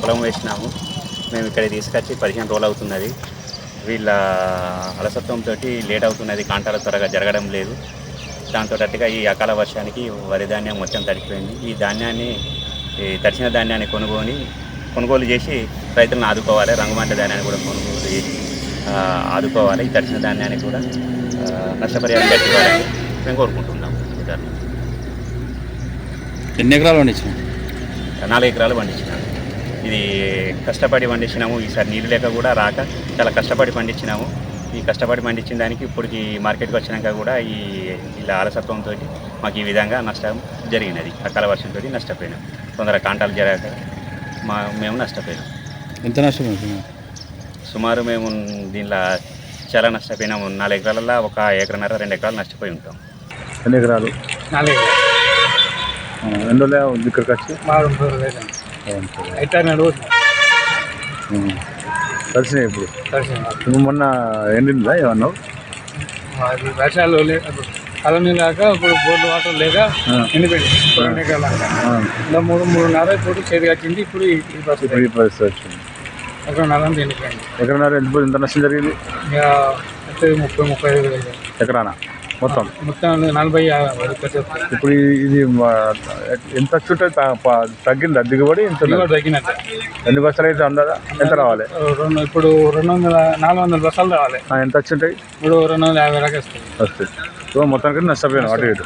పొలం వేసినాము. మేము ఇక్కడ తీసుకొచ్చి పదిహేను రోజులు అవుతున్నది. వీళ్ళ అలసత్వంతో లేట్ అవుతున్నది. కాంటాలు త్వరగా జరగడం లేదు. దాంతో ఈ అకాల వర్షానికి వరి ధాన్యం మొత్తం తడిపోయింది. ఈ ధాన్యాన్ని ఈ తడిచిన ధాన్యాన్ని కొనుగోని కొనుగోలు చేసి రైతులను ఆదుకోవాలి రంగుమంట ధాన్యాన్ని కూడా కొనుగోలు చేసి ఆదుకోవాలి. ఈ తడిచిన ధాన్యాన్ని కూడా నష్టపరిహారం కట్టివ్వాలని మేము కోరుకుంటున్నాం ఇతరులు ఎన్ని ఎకరాలు పండించిన? నాలుగు ఎకరాలు పండించినాము ఇది కష్టపడి పండించినాము. ఈసారి నీళ్ళు లేక కూడా రాక చాలా కష్టపడి పండించినాము. ఈ కష్టపడి పండించిన దానికి ఇప్పటికి మార్కెట్కి వచ్చినాక కూడా ఈ ఇలా అలసత్వంతో మాకు ఈ విధంగా నష్టం జరిగినది. అకాల వర్షంతో నష్టపోయినాం. తొందర కాంటాలు జరగక మా మేము నష్టపోయినాం. ఎంత నష్టపోయింది సుమారు మేము దీనిలో చాలా నష్టపోయినాము నాలుగు ఎకరాలలో ఒక ఎకరన్నర రెండు ఎకరాలు నష్టపోయి ఉంటాం. ఎన్ని ఎకరాలు? నాలుగు ఎన్ని రోజులే ఇక్కడికి వచ్చి? లేదు. కలిసినాయి ఇప్పుడు? మొన్న ఎండిందా ఏమన్నావు? వర్షాలు లేక కాలం లేక ఇప్పుడు బోర్డు వాటర్ లేక. ఎండిపోయింది. మూడు మూడున్నర ఇప్పుడు చేతి కట్టింది ఇప్పుడు ఈ పరిస్థితి వచ్చింది. ఎకరన్నర అంతా ఎండిపోయింది. ఎకరన్నర ఎంత ఎంత నష్టం జరిగింది? ముప్పై ముప్పై ఐదు ఎకరానా? మొత్తం? మొత్తం నలభై. ఇప్పుడు ఇది ఎంత వచ్చుంటే తగ్గిందా? దిగుబడి ఎంత తగ్గినట్టే. ఎన్ని బస్సులు అయితే అందదా? ఎంత రావాలి? రెండు ఇప్పుడు రెండు వందల నాలుగు వందల బస్సాలు రావాలి. ఎంత వచ్చింటాయి ఇప్పుడు రెండు వందల యాభై దాకా వస్తుంది వస్తుంది సో మొత్తానికి నష్టపోయాను అటు ఇటు.